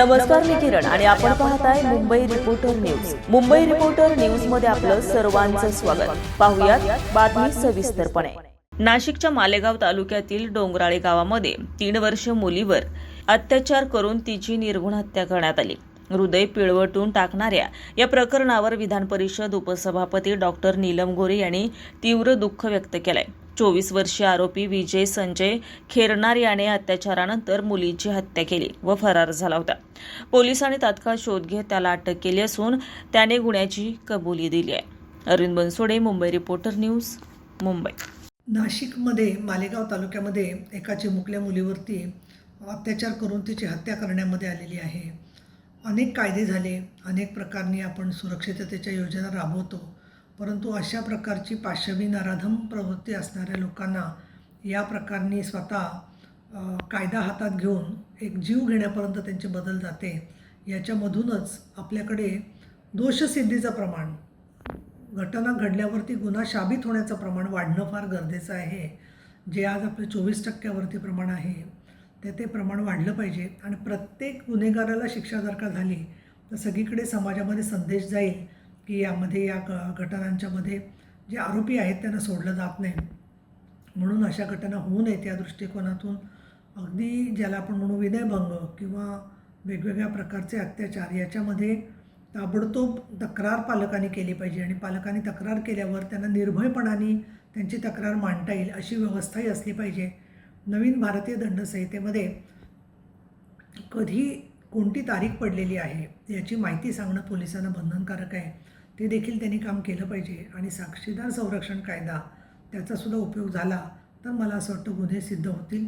नमस्कार मी किरण. आणि आपण पाहताय Mumbai reporter news Mumbai reporter न्यूजमध्ये आपलं सर्वांचं स्वागत. पाहुयात बातमी सविस्तरपणे. नाशिकच्या मालेगाव तालुक्यातील डोंगराळे गावामध्ये तीन वर्ष मुलीवर अत्याचार करून तिची निर्घुण हत्या करण्यात आली. हृदय पिळवटून टाकणाऱ्या या प्रकरणावर विधान परिषद उपसभापती डॉक्टर नीलम गोरे यांनी तीव्र दुःख व्यक्त केलंय. चोवीस वर्षीय आरोपी विजय संजय खेरनार याने अत्याचारानंतर मुलीची हत्या केली व फरार झाला होता. पोलिसांनी तात्काळ शोध घेत त्याला अटक केली असून त्याने गुन्ह्याची कबुली दिली आहे. Arvind Bansode Mumbai reporter news Mumbai. नाशिकमध्ये मालेगाव तालुक्यामध्ये एका चिमुकल्या मुलीवरती अत्याचार करून तिची हत्या करण्यामध्ये आलेली आहे. अनेक कायदे झाले अनेक प्रकारनी आपण सुरक्षिततेच्या योजना राबवतो. परंतु अशा प्रकारची पाशवी नराधम प्रवृत्ती असणाऱ्या लोकांना या प्रकारनी स्वतः कायदा हातात घेऊन एक जीव घेण्यापर्यंत त्यांचे बदल जाते. याच्यामधूनच आपल्याकडे दोषसिद्धीचं प्रमाण घटना घडल्यावरती गुन्हा शाबित होण्याचं प्रमाण वाढणं फार गरजेचं आहे. जे आज आपलं चोवीस टक्क्यावरती प्रमाण आहे ते ते प्रमाण वाढलं पाहिजे. आणि प्रत्येक गुन्हेगाराला शिक्षा जर का झाली तर सगळीकडे समाजामध्ये संदेश जाईल. की यामध्ये या ग घटनांच्यामध्ये जे आरोपी आहेत त्यांना सोडलं जात नाही. म्हणून अशा घटना होऊ नयेत या दृष्टिकोनातून. अगदी ज्याला आपण म्हणू विनयभंग किंवा वेगवेगळ्या प्रकारचे अत्याचार याच्यामध्ये ताबडतोब तक्रार पालकांनी केली पाहिजे आणि पालकांनी तक्रार केल्यावर त्यांना निर्भयपणाने त्यांची तक्रार मांडता येईल अशी व्यवस्थाही असली पाहिजे. नवीन भारतीय दंडसंहितेमध्ये कधी कोणती तारीख पडलेली आहे याची माहिती सांगणं पोलिसांना बंधनकारक आहे. ते देखील त्यांनी काम केलं पाहिजे आणि साक्षीदार संरक्षण कायदा त्याचासुद्धा उपयोग झाला तर मला असं वाटतं गुन्हे सिद्ध होतील.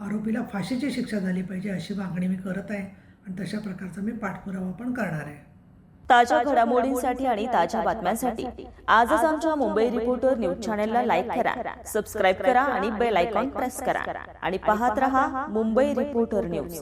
आरोपीला फाशीची शिक्षा झाली पाहिजे अशी मागणी मी करत आहे आणि तशा प्रकारचा मी पाठपुरावा पण करणार आहे. ताज्या घडामोडींसाठी आणि ताज्या बातम्यांसाठी आजच आमच्या मुंबई रिपोर्टर न्यूज चॅनलला लाईक करा सबस्क्राईब करा आणि बेल आयकॉन प्रेस करा. आणि पाहत रहा मुंबई रिपोर्टर न्यूज.